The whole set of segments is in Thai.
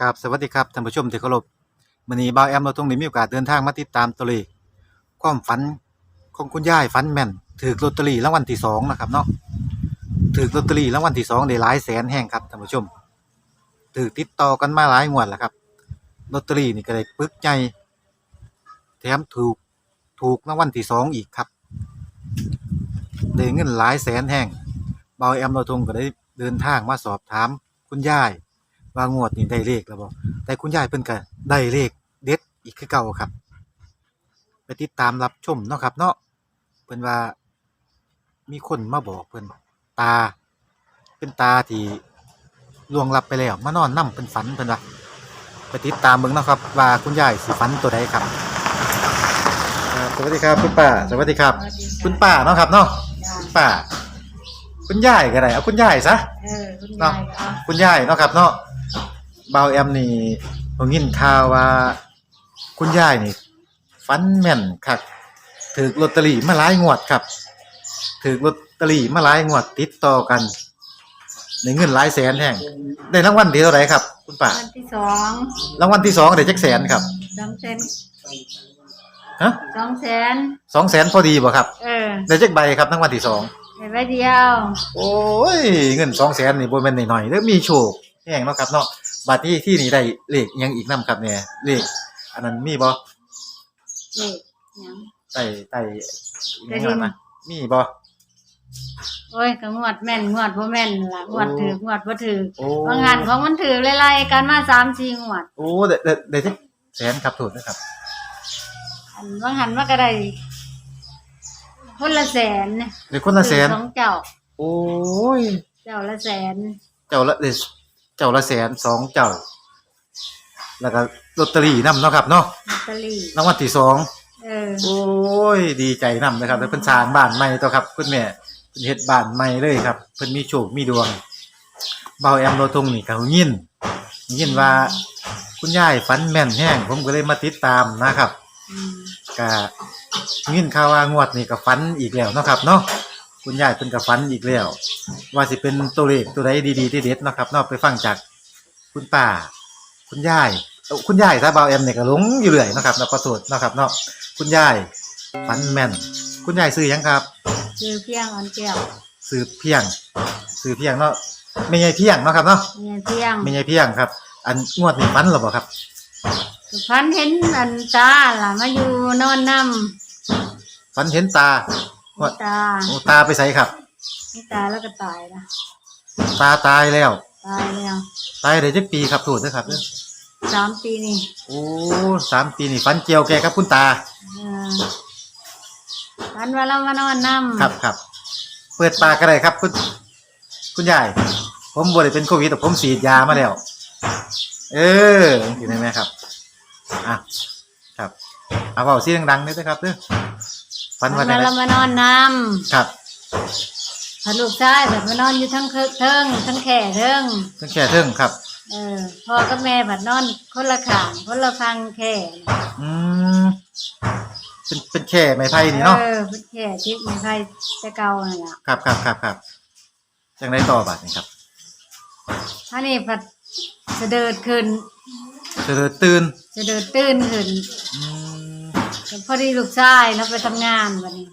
กับสวัสดีครับท่านผู้ชมที่เคารพมื้อนี้บ่าวแอมเราต้องได้มีโอกาสเดินทางมาติดตามตัวเลขความฝันของคุณยายฝันแม่นถูกลอตเตอรี่รางวัลที่สองนะครับเนาะถูกลอตเตอรี่รางวัลที่สองได้หลายแสนแห่งครับท่านผู้ชมถูกติดต่อกันมาหลายงวดแล้วครับลอตเตอรี่นี่ก็ได้ปึกใหญ่แถมถูกถูกรางวัลที่สองอีกครับได้เงินหลายแสนแห่งบ่าวแอมเราทงก็ได้เดินทางมาสอบถามคุณยาย ว่างวดนี้ได้เลขแล้วบ่แต่คุณยายเพิ่นก็ได้เลขเด็ดอีกคือเก่าครับ ไปติดตามรับชมเนาะครับเนาะเพิ่นว่ามีคนมาบอกเพิ่นตา เป็นตาที่ล่วงลับไปแล้วมานอนนํเพิ่นฝันเพิ่นว่าไปติดตามเบิ่งเนาะครับ ว่าคุณยายสิฝันตัวใดครับอ่าสวัสดีครับคุณป้าสวัสดีครับ คุณป้าเนาะครับเนาะคุณป้า คุณยายก็ได้เอาคุณยายซะ เออคุณยายก็เอาคุณยายเนาะครับเนาะเบาแอมนี่ผมยินข่าวว่า คุณยายนี่ฟันแม่นคักถือลอตเตอรี่มาหลายงวดครับถือลอตเตอรี่มาหลายงวดติดต่อกันในเงินหลายแสนแห่งได้รางวัลที่เท่าไหร่ครับ คุณป้าวันที่สองรางวัลที่สองได้จักแสนครับสองแสนฮะสองแสนสองแสนพอดีบ่ครับเออได้จักใบครับรางวัลที่สองเห็นไว้เดียว โอ้ยเงินสองแสนนี่บ่แม่นน้อยๆเด้อมีโชคแห่งเนาะครับเนาะ บัดนี้ที่นี่ได้เลขอิหยังอีกนํครับเนี่ยเลขอันนั้นมีบ่เด็กยังไต่ไต่ไต่อิหยังดินนะมีบ่โอ้ยก็งวดแม่นงวดบ่แม่นล่ะงวดโอ้ถืองวดบ่ถือโอ้บางงานของมันถือไล่ๆกันมาสามสี่งวด โอ้ได้ได้ได้จักแสนครับถูกนะครับ อันบางหันว่าก็ได้คนละแสนได้คนละแสน ถือสองเจ้าโอ้ย เจ้าละแสน เจ้าละได้ เจ้าละแสนสองเจ้า แล้วก็ลอตเตอรี่นำเนาะครับเนาะลอตเตอรี่รางวัลที่สองเออโอ้ย ดีใจนำนะครับแล้วเพิ่นสร้างบ้านใหม่ตัวครับคุณแม่เพิ่นเฮ็ดบ้านใหม่เลยครับเพิ่นมีโชคมีดวงเบาแอมโลทงนี่ก็ยินยินว่า คุณยายฝันแม่นแห้งผมก็เลยมาติดตามนะครับอืมก็ยินข่าวว่างวดนี่ก็ฝันอีกแล้วเนาะครับ เนาะ คุณยายเพิ่นก็ฝันอีกแล้ว ว่าสิเป็นตัวเลขตัวใดดีๆที่เด็ดเนาะครับเนาะไปฟังจากคุณป้าคุณยายเอ้าคุณยายถ้าเบาแอมเนี่ยก็หลงอยู่เรื่อยเนาะครับเนาะขอโทษเนาะครับเนาะคุณยายฝันแม่น คุณยายซื้อหยังครับชื่อเพียงอ่อนแก้วซื้อเพียงซื้อเพียงเนาะไม่ใช่เพียงเนาะครับเนาะเมียเพียงไม่ใช่เพียงครับ อันงวดนี้ฝันหรือเปล่าครับพันเห็นอันตาล่ะมาอยู่นอนนำฝันเห็นตา ว่าตาโอ้ตาไปใส่ครับตาแล้วก็ตายนะตาตายแล้ว ตายแล้วตายได้จักปีครับโทษนะครับเด้อสามปีนี่โอ้สามปีนี่ฝันเกี่ยวแกกับคุณตา เออพันว่าเรามานอนนำครับครับ เปิดปากก็ได้ครับ คุณ คุณยายผมบ่ได้เป็นโควิดแต่ผมฉีดยามาแล้ว เออเห็นไหมครับ อะ ครับ เอาเบาเสียงดังๆด้วยนะครับเด้อ ฝัพันนว่าว่าไงเรามานอนนครับำพันลูกชายแบบมานอนอยู่ทั้งเคิกเทิงทั้งแข่เทิงเพิ่งแค่เทิงครับ เออพ่อกับแม่บัดนอนคนละข้างคนละฟังแข่อืมเป็นเป็นแค่ไม้ไผ่นี่เนาะเออเพิ่นแข่ที่มีใครจะเก่านั่นล่ะครับครับครับครับจังได้ต่อบาทนี่ครับท่านี่ผัดเสดิดขึ้นเจอตื่นเสดิดตื่นขึ้นอืม พอดีลูกชายเราไปทำงานวันนี้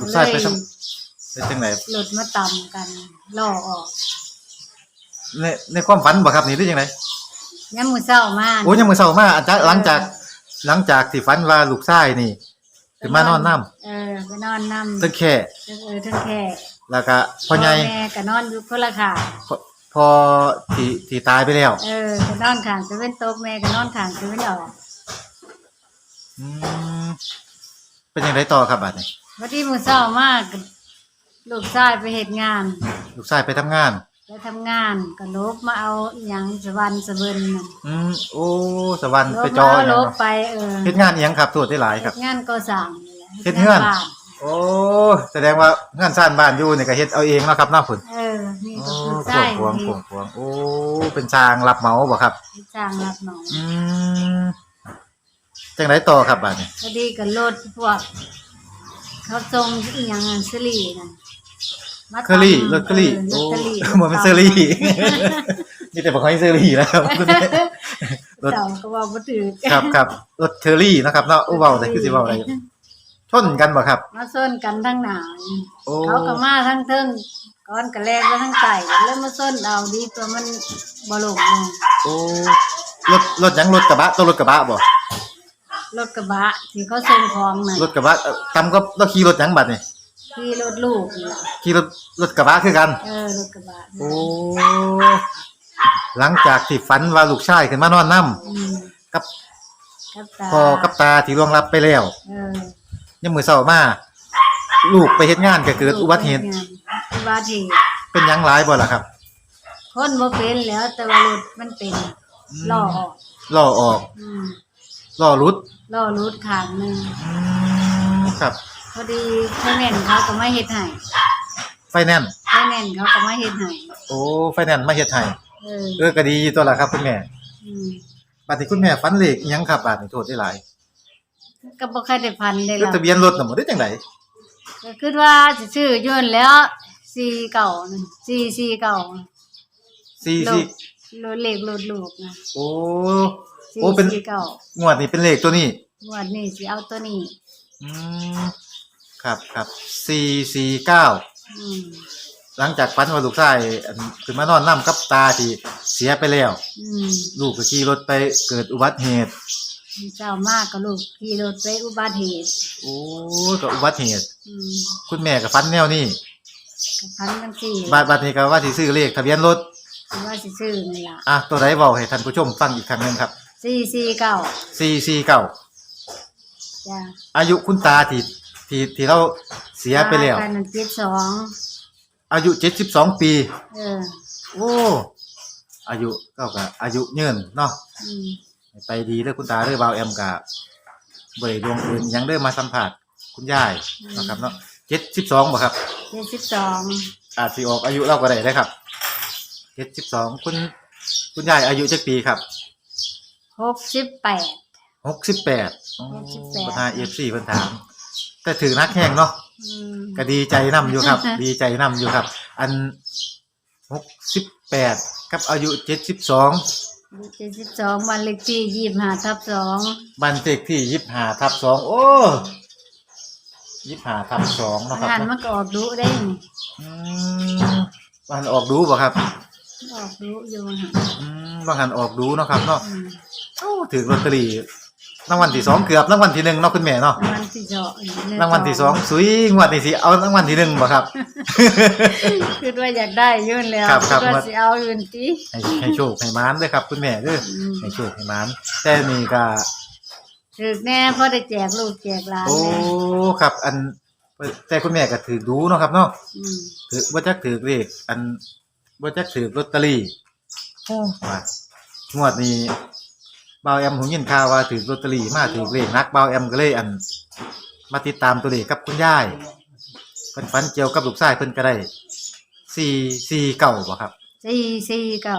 ลูกชายไปทำเป็นจังไหนหลุดมาต่ำกันล่อออกในในความฝันบ่ครับนี่หรือยังไงย้ำมือเศร้ามาโอ้ยยังมือเศร้ามาอาจารย์หลังจาก หลังจากที่ฝันว่าลูกชายนี่ขึ้นมานอนน้เออไปนอนน้ำซึ่งแค่ำเออทั้งแค่แล้วก็พ่อใหญ่แม่ก็นอนอยู่คนละข้างพอพอที่ที่ตายไปแล้ว เออก็นอนข้างจะเว้นโต๊ะแม่ก็นอนข้างจะเว้นออก อืมเป็นยังไงต่อครับบัดนี้วันที่มือเศร้ามากลูกชายไปเหตุงาน ลูกชายไปทำงาน ไปทำงานก็ลบมาเอาอหย่างสวรรค์สะเบินนั่นอืมโอ้สวรรค์ลไปบจมาอเอาหยังลบเนาะไปเออเฮ็ดงานอีหยังครับตัวได้หลายครับ งานก่อสร้างนี่แหละเฮ็ดเฮือน บ้าโอ้แสดงว่างานสร้างบ้านอยู่นี่ก็เฮ็ดเอาเองเนาะครับเนาะพุ่นเออนี่โอ้ก็คือพวใช่งพวงพวงพวงโอ้เป็นสร้างรับเหมาบ่ครับจ้างรับเหมาอืม จังไดต่อครับบัดนี้พอดีกับรถพวก เขาส่งอีหยังอันเซรี่นั่นมาเคอรี่รถเคอรี่เออรโอ้ถเคอรี่บ่แม่นเซอรี่มีแต่บอกให้ซื้อรี่แล้วคุณแม่รถเจ้าก็เว่าบ่ถือครับครับรถเทอรี่นะครับเนาะอู้เว้าแต่คือสิเว้าอะไรชนกันบ่ครับ มาส้นกันทั้งหนาโอ้เขาก็มาทั้งเทิงก้อนกระแลกแล้วทั้งไก่แล้วมาส้นเอาดีตัวมันบ่ลงลงโอ้รถรถหยังรถกระบะตัวรถกระบะบ่ รถกระบะที่เขาส่งของน่ะรถกระบะเอ่อตำก็เราขี่รถหยังบัดนี่ที่รถลูกนี่ล่ะขี่รถรถกระบะคือกัน เออรถกระบะโอ้หลังจากที่ฝันว่าลูกชายขึ้นมานอนนํอืมกับกับตาพ่อกับตาที่ล่วงลับไปแล้วเออยังมื้อเช้ามาลูกไปเฮ็ดงานก็เกิดอุบัติเหตุอุบัติเหตุเป็นหยังหลายบ่ล่ะครับ คนบ่เป็นแล้วแต่ว่ารถมันเป็นล้อออกล้อออกอืมล้อหลุด ล้อรุดข้างหนึงอืมครับ พอดีไฟแนนซ์เขาก็มาเฮ็ดให้ไฟแนนซ์ไฟแนนซ์เขาก็มาเฮ็ดให้โอ้ไฟแนนซ์มาเฮ็ดให้เออเออก็ดีอยู่ตัวล่ะครับคุณแม่อืมบัดนี้คุณแม่ฝันเลขอิหยังครับบาดนี้โทษได้หลายก็บ่เคยได้พันได้รถแล้วทะเบียนรถน่ะบ่ได้จังไดก็คิดว่าสิซื้อย้อนแล้ว4เก่านั่น4 4เก่า4ลูก4รถเล็กรถลูกนะโอ้ โอ้เป็น4 4เก่างวดนี้เป็นเลขตัวนี้ งวดนี้สิเอาตัวนี้อืมครับครับ449อืมหลังจากฝันว่าลูกชายอันขึ้นมานอนนํกับตาที่เสียไปแล้ว อืมลูกก็ขี่รถไปเกิดอุบัติเหตุ เจ้ามากก็ลูกขี่รถไปอุบัติเหตุโอ้ยก็อุบัติเหตุ อืมคุณแม่ก็ฝันแนวนี้ก็พันกันสี่บาดบัดนี้ก็ว่าสิซื้อเลขทะเบียนรถ ว่าสิซื้อนี่ล่ะอะตัวใดเว้าให้ท่านผู้ชมฟังอีกครั้งหนึงครับ สี่สี่เก้า449จ้ะอายุคุณตาที่ที่ที่เราเสียไปแล้วกันเจ็ดสองอายุ72ปี เออโอ้ อายุก็ก็อายุยืนเนาะ อืมไปดีเด้อคุณตาเด้อบ่าวแอมกะบ่ได้ดวงอื่นหยังเด้อมาสัมผัสคุณยายนะครับเนาะ72บ่ครับ เจ็ดสิบสองอาจสิออกอายุเราก็ได้ได้ครับ72คุณคุณยายอายุจักปีครับ หกสิบแปด68อ๋อ68ปัญหา FC เพิ่นถาม แต่ถือนักแข่งเนาะอืมก็ดีใจนํอยู่ครับ ดีใจนํอยู่ครับ อัน68กับอายุ72เจ็ดสิบสองวันเลขที่ยี่สิบห้าทับสองบ้านเลขที่ยี่ห้าทับสองโอ้ยี่ห้าทับสองเนาะครับงานเนาะมันก็ออกดุได้นี่อืมวันออกดูบ่ครับ ออกดุอยู่หันอืมบางหันออกดูเนาะครับเนาะ อืม โอ้ถือลอตเตอรี่รางวัลที่สองเกือบรางวัลที่หนึ่งเนาะคุณแม่เนาะรางวัลที่สองรางวัลที่สองสุยงวดนี้สิเอารางวัลที่หนึ่งบ่ครับคิดว่าอยากได้อยื่นแล้วครับครับคิดว่าสิเอาอยืนติให้ให้โชคให้หมานเด้อครับ คุณแม่เด้ออืมให้โชคให้หมานแต่นี่ก็ถึกแน่เพราะได้แจกลูกแจกหลานโอ้แน่ครับ อันแต่คุณแม่ก็ถือดูเนาะครับเนาะอืมถือบ่จักถือเลขอันบ่จักถือลอตเตอรี่โอ้ว่างวดนี้ บ่าวแอมผมยินข่าวว่าถือลอตเตอรี่มาถือเลขนักบ่าวแอมก็เลยอัน มาติดตามตัวเลขกับคุณยายเพิ่นฝันเกี่ยวกับลูกชายเพิ่นก็ได้449บ่ครับสี่สี่เก้า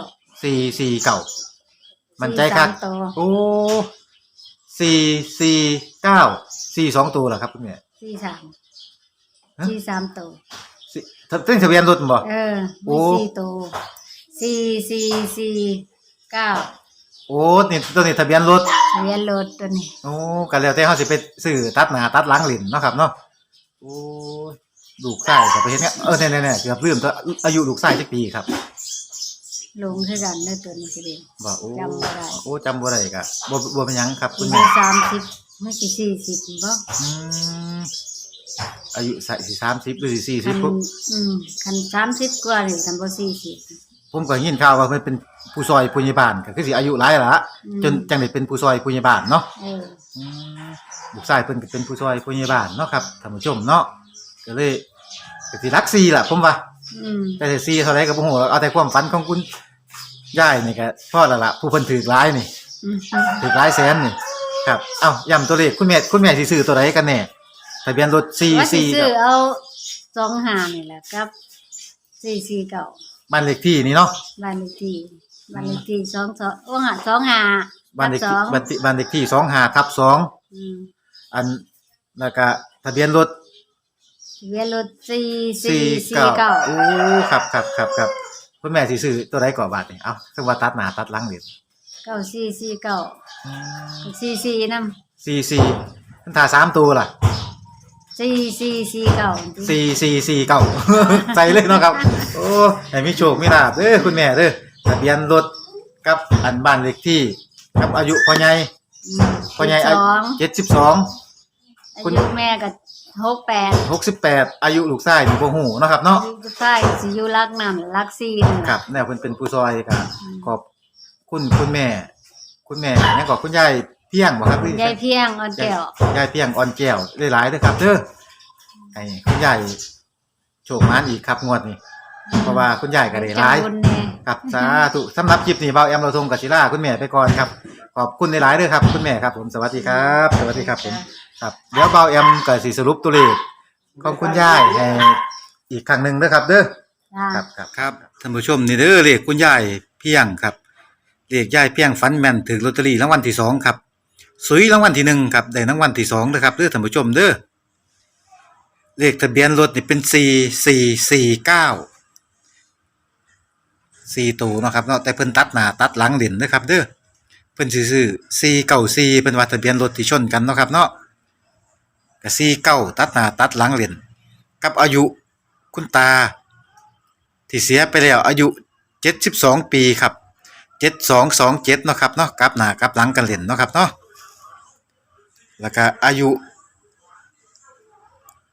449มันใจคักสี่สามตัวโอ้449 42ตัวเหรอครับคุณแม่ สี่สามฮะ สี่สามตัวสิทะถึงทะเบียนรถบ่ เออโอ้ มีสี่ตัวสี่สี่สี่เก้า โอ้นี่ตัวนี้ทะเบียนรถทะเบียนรถตัวนี้โอ้ก็แล้วแต่เฮาสิไปซื้อตัดหน้าตัดหลังลิ้นเนาะครับเนาะโอ้ยลูกชายก็ไปเฮ็ดเนี่ยเออแน่ๆๆเกือบลืมตัวอายุลูกชายจักปีครับลงคือกันในตัวนี้สิเดียวบ่โอ้จำบ่ได้โอ้จำบ่ได้ก็บ่บ่เป็นหยังครับ คุอาณยุแม่สามสิบไม่กี่สี่สิบบ่อืมอายุสิ30หรือสิคัน40ผมอืมคันสามสิบกว่านี่คันบ่สี่สิบผมก็ยินข่าวว่าเพิ่นเป็น ผู้ซอยผู้ใหญ่บ้านก็คือสิอายุหลายแล้วละอืม จนจังได้เป็นผู้ซอยผู้ใหญ่บ้านเนาะเอออืมลูกชายเพิ่นก็เป็นผู้ซอยผู้ใหญ่บ้านเนาะครับท่านผู้ชมเนาะก็เลยก็สิรักซีล่ะผมว่า อืมแต่ซีเท่าไรก็บ่ฮู้หรอกเอาแต่ความฝันของคุณยายนี่ก็พอแล้วล่ะผู้เพิ่นถือหลายนี่ อืมถือหลายแสนนี่ครับ เอ้าย้ำตัวเลขคุณแม่คุณแม่สิซื้อตัวใดกันแน่ทะเบียนรถว่าสิ44ซื้กัอบเอาสองห้านี่แหละครับสี่สี่เก้าบ้านเลขที่นี่เนาะบ้านเลขที่ บ้านเลขที่สองสองโอ้หาสองห้าบ้านเลขสที่องบ้านที่บ้านเลขที่25ทับ2อืมอันแล้วก็ทะเบียนรถทะเบียนรถสี่สี่สี่เก้า49โอ้ครับครับครับครับคุณแม่สิซื้อตัวใดก่อนบาทนี่เอ้าคือว่าตัดหน้าตัดหลังนี่เก้าสี่สี่เก้าสี่สี่นำสี่สี่มันถ้าสามตัวล่ะสี่สี่สี่เก้าสี่สี่สี่เก้า ใส่เลยเนาะครับ โอ้ให้มีโชคมีลาบเด้อคุณแม่เด้อ ทะเบียนรถกับอันบ้านเลขที่กับอายุพ่อใหญ่พ่อใหญ่สอายุองเจ็ดสิบสองคุอาณยุแม่ก็หกแปดหกสิบแปดอายุลูกชายนี่บ่ฮู้เนาะครับเนาะลูกชายสิอยู่รักนั่นรักสี่นั่นคล่ะรับแนวเพิ่นเป็นผู้ซอยครับขอบคุณคุณแม่ คุณแม่ยังก็คุณยายเพียงบ่ครับยายเพียงอ่อนแก้วยายเพียงอ่อนแก้วหลายๆเด้อครับเด้อให้คุณยายโชคมานอีกครับงวดนี้ เพราะว่าคุณยายก็ได้หลายจังบุญแน่ ครับสาธุสำหรับคลิปนี้เบาแอมเราทงกับศิลาคุณแม่ไปก่อนครับ ขอบคุณหลายๆเด้อครับ คุณแม่ครับผมสวัสดีครับ สวัสดีครับผมครับเดี๋ยวเบาแอมก็สิสรุปตัวเลขของคุณยายให้อีกครั้งหนึ่งเด้อครับเด้อจ้าครับครับ ครับท่านผู้ชมนี่เด้อเลขคุณยายเพียงครับเลขยายเพียงฝันแม่นถึงลอตเตอรี่รางวัลที่สองครับสุยรางวัลที่หนึ่งครับได้รางวัลที่สองเด้อครับเด้อท่านผู้ชมเด้อเลขทะเบียนรถนี่เป็นสี่สี่สี่เก้า สี่ตัวเนาะครับเนาะแต่เพิ่นตัดหน้าตัดหลังเหรียญเด้อครับเด้อเพิ่นสิซื้อสี่เก้าสี่เป็นว่าทะเบียนรถที่ชนกันเนาะครับเนาะก็สี่เก้าตัดหน้าตัดหลังเหรียญกับอายุคุณตา ที่เสียไปแล้วอายุ72ปีครับ7227เจ็ดนาะครับเนาะกลับหน้ากลับหลังกันเล่นเนาะครับเนาะแล้วก็อายุ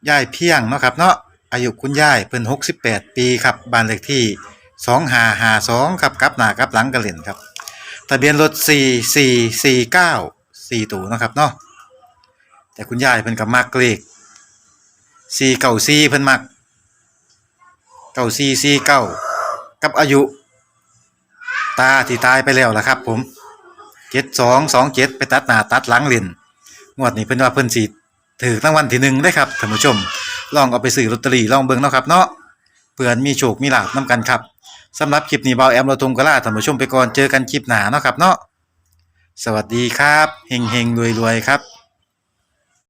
ยายเพียงเนาะครับเนาะอายุคุณยายเพิ่น68ปีครับบ้านเลขที่ 2552ครับกลับหน้ากลับหลังกันเล่นครับทะเบียนรถ4449 4ตัวเนาสี่ตูนะครับเนาะแต่คุณยายเพิ่นก็มักเลข494เพิ่นมักเก้าสี่สี่เก้ากับอายุ ตาที่ตายไปแล้วล่ะครับ ผมเจ็ดสองสองเจ็ดไปตัดหน้าตัดหลังเล่นงวดนี้เพิ่นว่าเพิ่นสิถือรางวัลที่หนึ่งได้ครับท่านผู้ชม ลองเอาไปซื้อลอตเตอรี่ลองเบิ่งเนาะครับเนาะเพื่อนมีโชคมีลาภนํกันครับ สำหรับคลิปนี้เบาแอมเราทงกะลาท่านผู้ชมไปก่อนเจอกันคลิปหน้าเนาะครับเนาะสวัสดีครับเฮงเฮงรวยรวยครับ